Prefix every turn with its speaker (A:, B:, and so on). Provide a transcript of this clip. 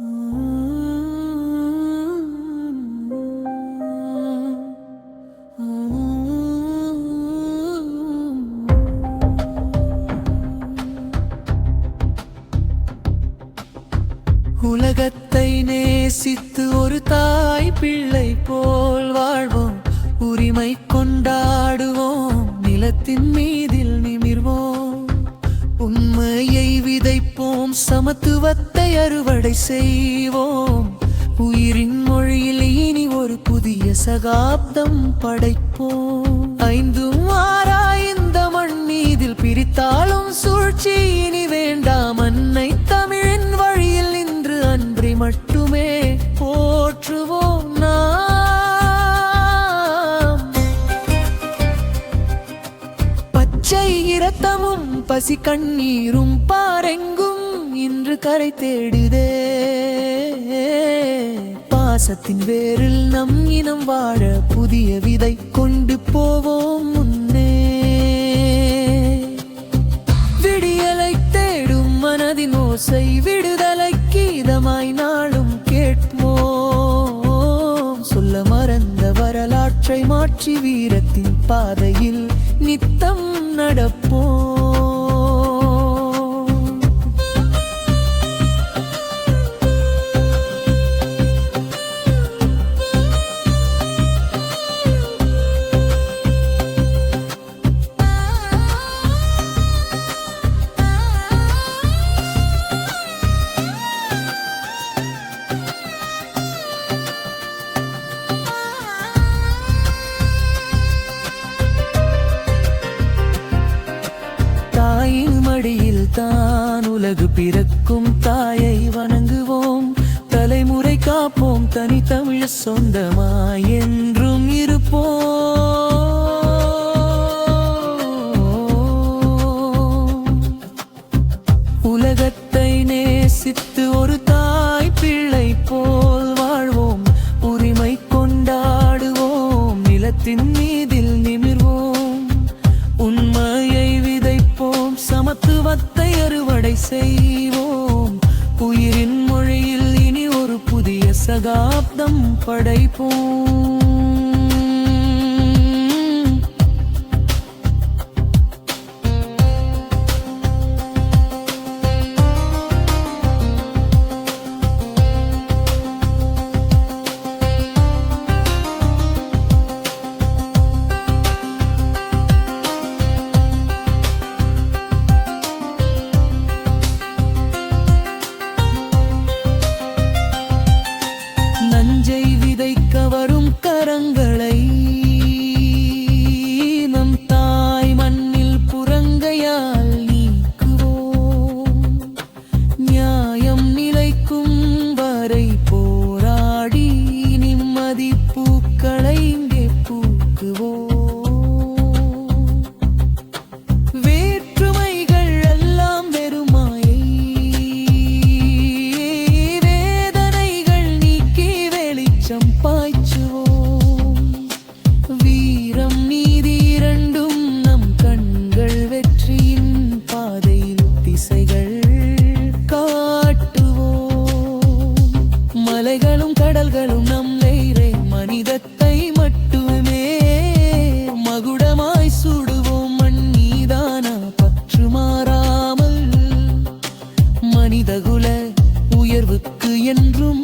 A: உலகத்தை நேசித்து ஒரு தாய் பிள்ளை போல் வாழ்வோம். உரிமை கொண்டாடுவோம். நிலத்தின் மீதில் நிமிர்வோம். உண்மையை விதைப்போம் சமத்துவத்தை அறுவடை செய்வோம். உயிரின் மொழியில் இனி ஒரு புதிய சகாப்தம் படைப்போம். ஐந்து பசி கண்ணீரும் பாரெங்கும் இன்று கரை தேடுதே. பாசத்தின் வேரில் நம் இனம் வாழ புதிய விதை கொண்டு போவோம் முன்னே. விடியலை தேடும் மனதின் ஓசை விடுதலை கீதமாய் நாளும் கேட்போம். சொல்ல மறந்த வரலாற்றை மாற்றி வீரத்தின் பாதையில் நித்தம் நடப்போம். தான் பிறக்கும் தாயை வணங்குவோம். தலைமுறை காப்போம். தனி தமிழ சொந்தமாய் என்றும் இருப்போம். சமத்துவத்தை அறுவடை செய்வோம். உயிரின் மொழியில் இனி ஒரு புதிய சகாப்தம் படைப்போம். என்றும்